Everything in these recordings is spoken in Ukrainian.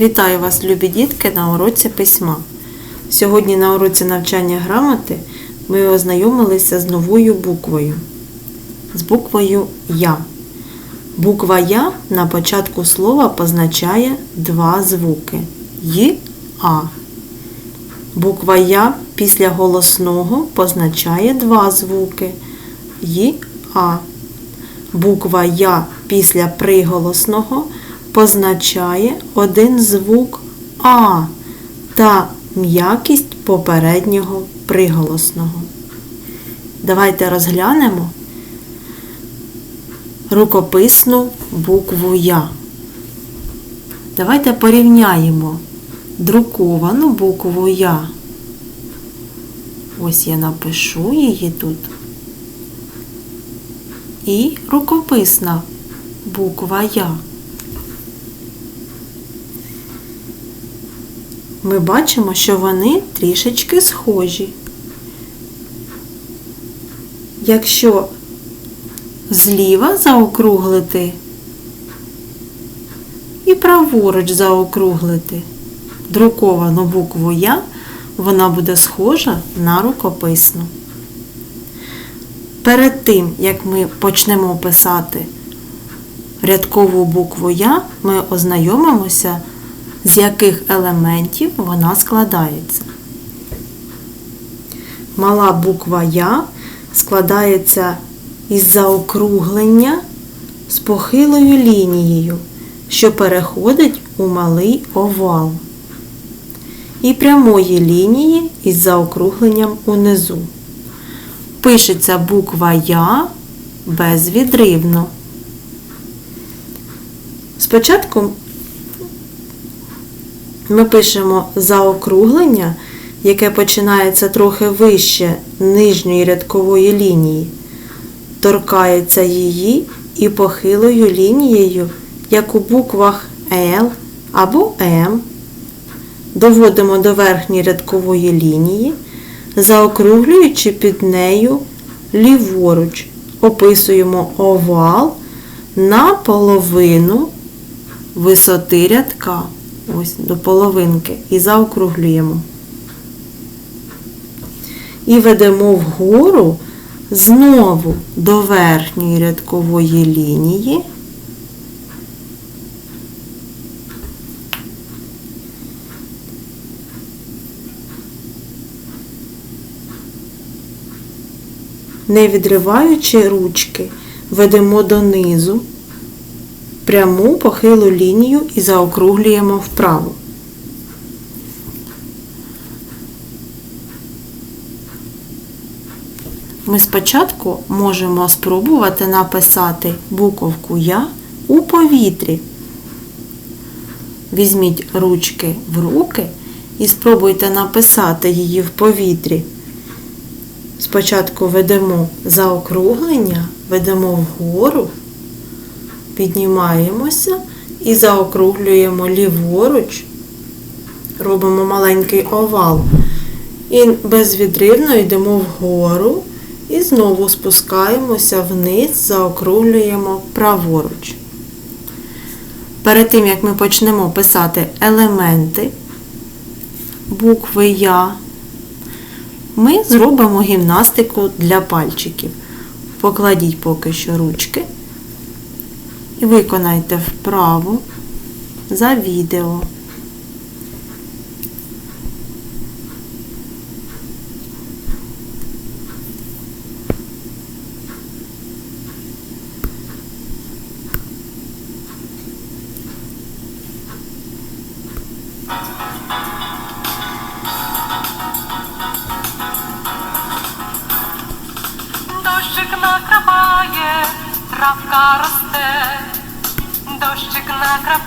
Вітаю вас, любі дітки, на уроці письма. Сьогодні на уроці навчання грамоти ми ознайомилися з новою буквою. З буквою Я. Буква Я на початку слова позначає два звуки Й А. Буква Я після голосного позначає два звуки Й А. Буква Я після приголосного позначає один звук А та м'якість попереднього приголосного. Давайте розглянемо рукописну букву Я. Давайте порівняємо друковану букву Я. Ось я напишу її тут. І рукописна буква Я. Ми бачимо, що вони трішечки схожі. Якщо зліва заокруглити і праворуч заокруглити друковану букву Я, вона буде схожа на рукописну. Перед тим, як ми почнемо писати рядкову букву Я, ми ознайомимося, з яких елементів вона складається. Мала буква Я складається із заокруглення з похилою лінією, що переходить у малий овал, і прямої лінії із заокругленням унизу. Пишеться буква Я безвідривно. Спочатку ми пишемо заокруглення, яке починається трохи вище нижньої рядкової лінії, торкається її і похилою лінією, як у буквах Л або М. Доводимо до верхньої рядкової лінії, заокруглюючи під нею ліворуч, описуємо овал на половину висоти рядка. Ось до половинки і заокруглюємо. І ведемо вгору знову до верхньої рядкової лінії. Не відриваючи ручки, ведемо донизу пряму похилу лінію і заокруглюємо вправо. Ми спочатку можемо спробувати написати буковку Я у повітрі. Візьміть ручки в руки і спробуйте написати її в повітрі. Спочатку ведемо заокруглення, ведемо вгору, піднімаємося і заокруглюємо ліворуч, робимо маленький овал. І безвідривно йдемо вгору і знову спускаємося вниз, заокруглюємо праворуч. Перед тим, як ми почнемо писати елементи букви Я, ми зробимо гімнастику для пальчиків. Покладіть поки що ручки і виконайте вправу за відео.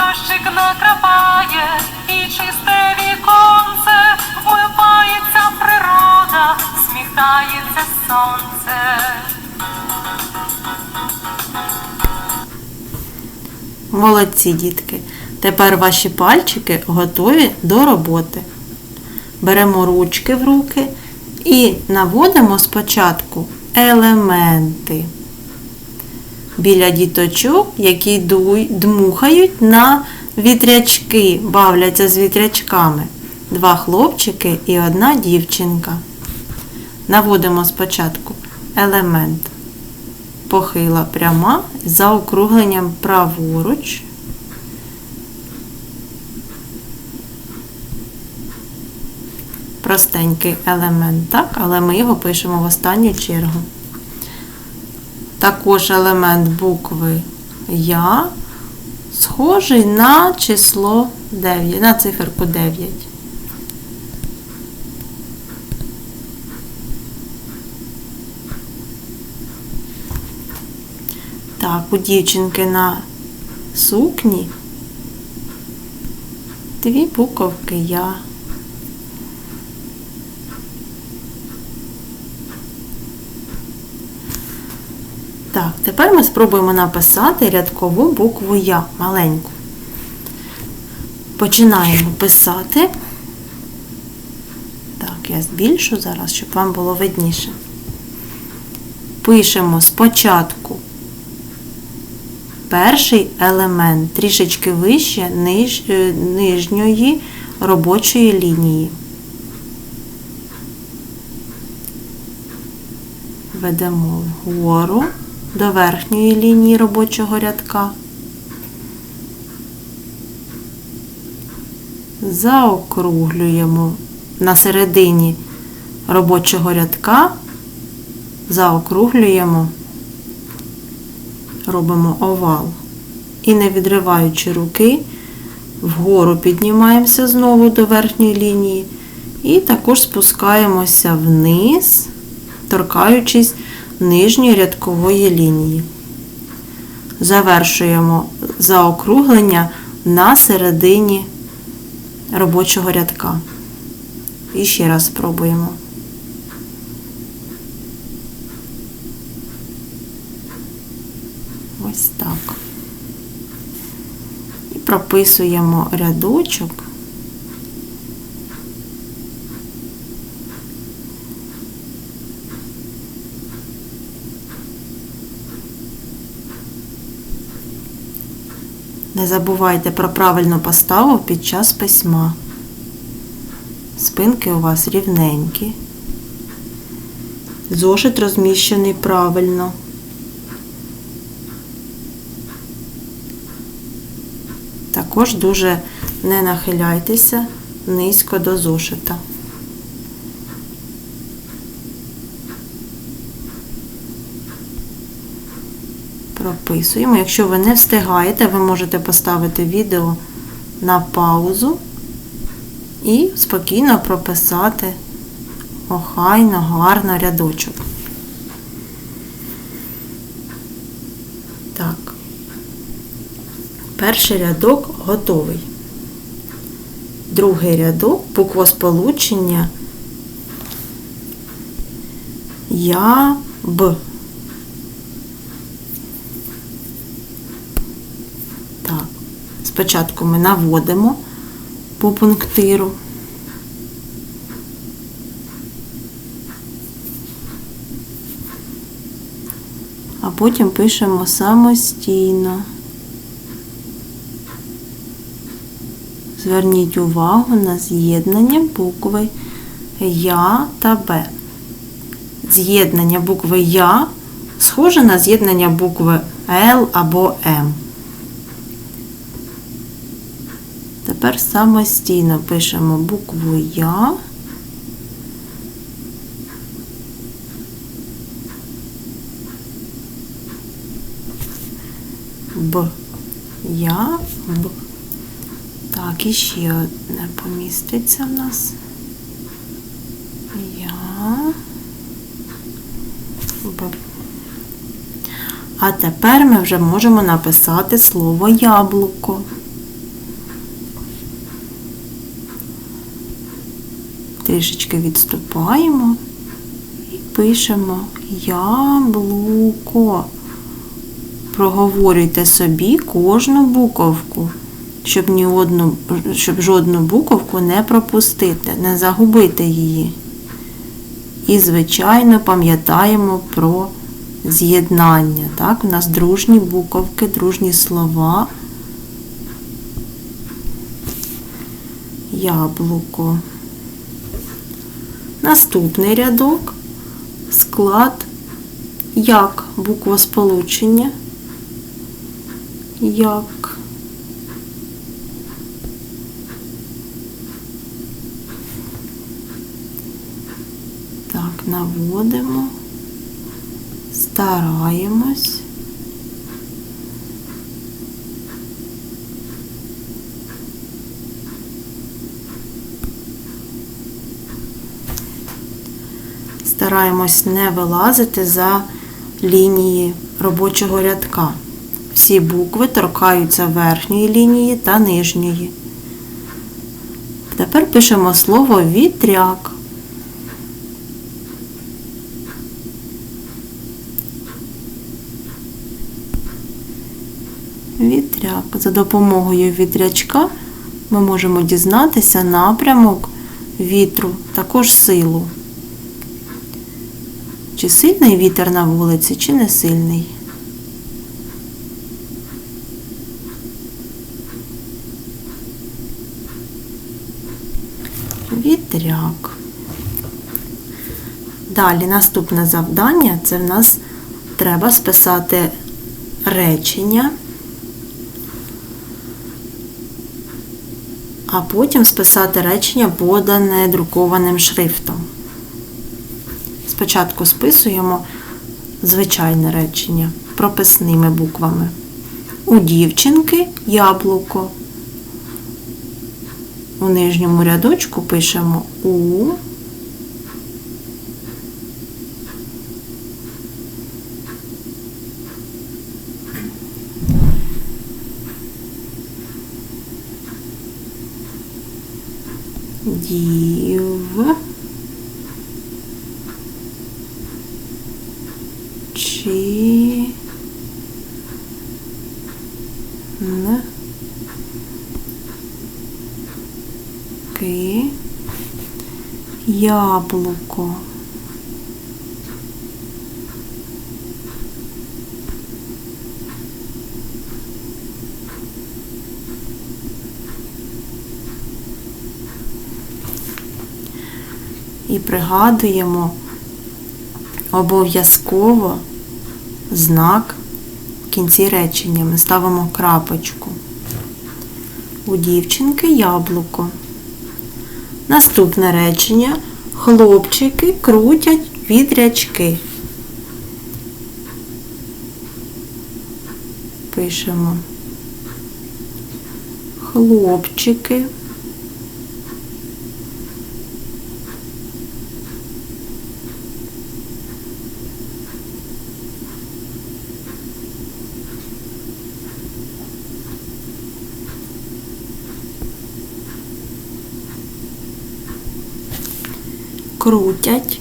дощик накрапає, і чисте віконце вмивається природа, сміхається сонце. Молодці дітки. Тепер ваші пальчики готові до роботи. Беремо ручки в руки і наводимо спочатку елементи біля діточок, які дмухають на вітрячки, бавляться з вітрячками. Два хлопчики і одна дівчинка. Наводимо спочатку елемент похила пряма за округленням праворуч. Простенький елемент, так, але ми його пишемо в останню чергу. Також елемент букви Я схожий на число 9, на циферку 9. Так, у дівчинки на сукні дві буковки Я. Так, тепер ми спробуємо написати рядкову букву Я маленьку. Починаємо писати. Так, я збільшу зараз, щоб вам було видніше. Пишемо спочатку перший елемент трішечки вище ниж, е, нижньої робочої лінії. Ведемо вгору до верхньої лінії робочого рядка. Заокруглюємо на середині робочого рядка, заокруглюємо, робимо овал. І не відриваючи руки, вгору піднімаємося знову до верхньої лінії. І також спускаємося вниз, торкаючись нижньої рядкової лінії. Завершуємо заокруглення на середині робочого рядка. І ще раз спробуємо. Ось так. І прописуємо рядочок. Не забувайте про правильну поставу під час письма. Спинки у вас рівненькі. Зошит розміщений правильно. Також дуже не нахиляйтеся низько до зошита. Прописуємо. Якщо ви не встигаєте, ви можете поставити відео на паузу і спокійно прописати охайно, гарно рядочок. Так. Перший рядок готовий. Другий рядок буквосполучення Я Б. Так, спочатку ми наводимо по пунктиру. А потім пишемо самостійно. Зверніть увагу на з'єднання букви Я та Б. З'єднання букви Я схоже на з'єднання букви Л або М. Тепер самостійно пишемо букву Я. Б. Я, Б. Так, і ще одне поміститься в нас. Я. Б. А тепер ми вже можемо написати слово яблуко. Трішечки відступаємо і пишемо яблуко. Проговорюйте собі кожну буковку, щоб, ні одну, щоб жодну буковку не пропустити, не загубити її. І, звичайно, пам'ятаємо про з'єднання. Так, у нас дружні буковки, дружні слова. Яблуко. Наступний рядок склад як буквосполучення. Як. Так, наводимо, стараємось. Стараємось не вилазити за лінії робочого рядка. Всі букви торкаються верхньої лінії та нижньої. Тепер пишемо слово вітряк. Вітряк. За допомогою вітрячка ми можемо дізнатися напрямок вітру, також силу. Чи сильний вітер на вулиці, чи не сильний. Вітряк. Далі наступне завдання це в нас треба списати речення, а потім списати речення подане друкованим шрифтом. Спочатку списуємо звичайне речення прописними буквами. У дівчинки яблуко. У нижньому рядочку пишемо У. Ки. Яблуко. І пригадуємо обов'язково знак в кінці речення. Ми ставимо крапочку. У дівчинки яблуко. Наступне речення. Хлопчики крутять відрячки. Пишемо. Хлопчики. Крутять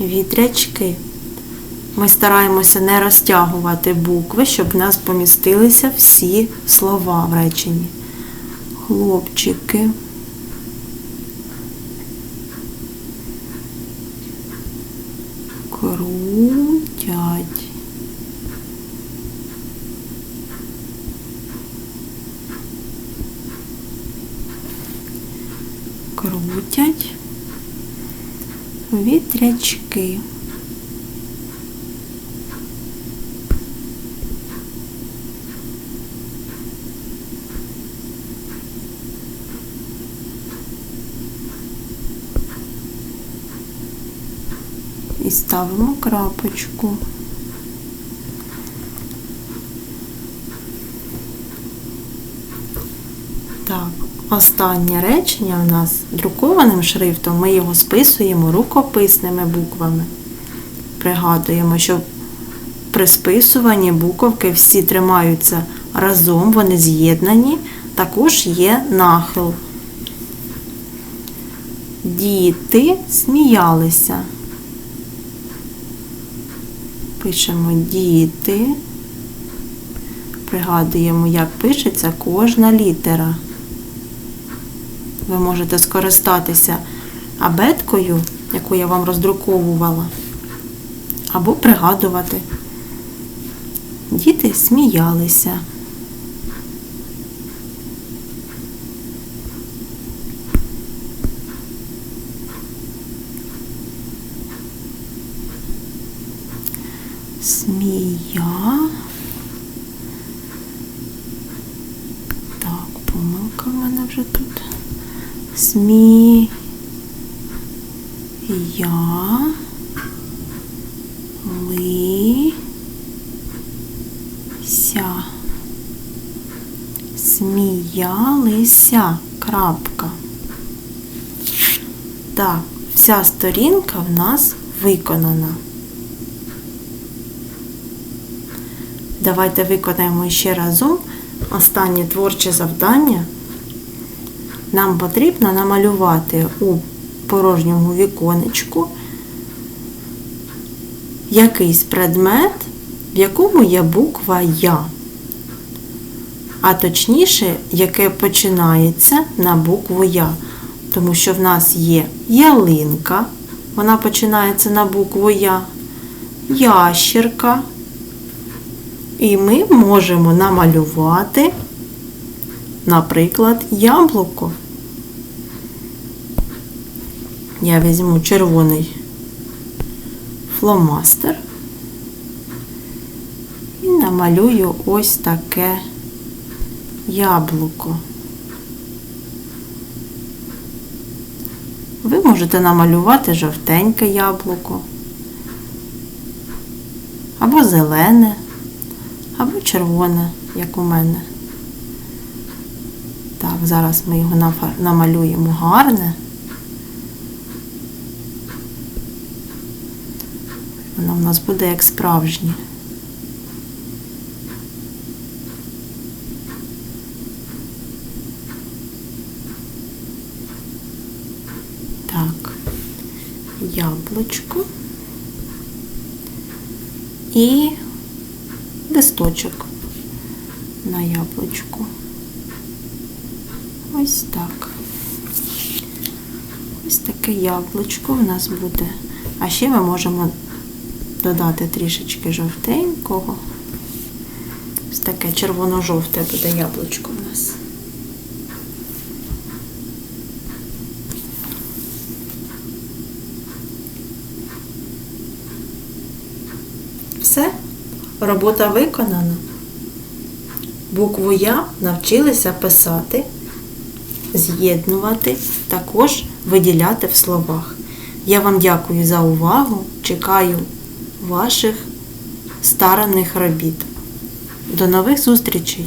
вітрячки. Ми стараємося не розтягувати букви, щоб в нас помістилися всі слова в реченні. Хлопчики. Крутять. Вітрячки. І ставимо крапочку. Так, останнє речення в нас друкованим шрифтом, ми його списуємо рукописними буквами. Пригадуємо, що при списуванні буковки всі тримаються разом, вони з'єднані, також є нахил. Діти сміялися. Пишемо діти. Пригадуємо, як пишеться кожна літера. Ви можете скористатися абеткою, яку я вам роздруковувала, або пригадувати. Діти сміялися. Смія. Так, помилка в мене вже тут. Смі. Я. Ли. Ся. Сміялися. Крапка. Так, вся сторінка в нас виконана. Давайте виконаємо ще разом останнє творче завдання. Нам потрібно намалювати у порожньому віконечку якийсь предмет, в якому є буква Я. А точніше, яке починається на букву Я. Тому що в нас є ялинка, вона починається на букву Я, ящерка. І ми можемо намалювати, наприклад, яблуко. Я візьму червоний фломастер і намалюю ось таке яблуко. Ви можете намалювати жовтеньке яблуко або зелене або червоне, як у мене. Так, зараз ми його намалюємо гарне. Воно в нас буде як справжнє. Так, яблучко і листочок на яблучку. Ось так. Ось таке яблучко в нас буде. А ще ми можемо додати трішечки жовтенького. Ось таке червоно-жовте буде яблучко в нас. Все, робота виконана. Букву Я навчилися писати, з'єднувати, також виділяти в словах. Я вам дякую за увагу. Чекаю ваших старанних робіт. До нових зустрічей!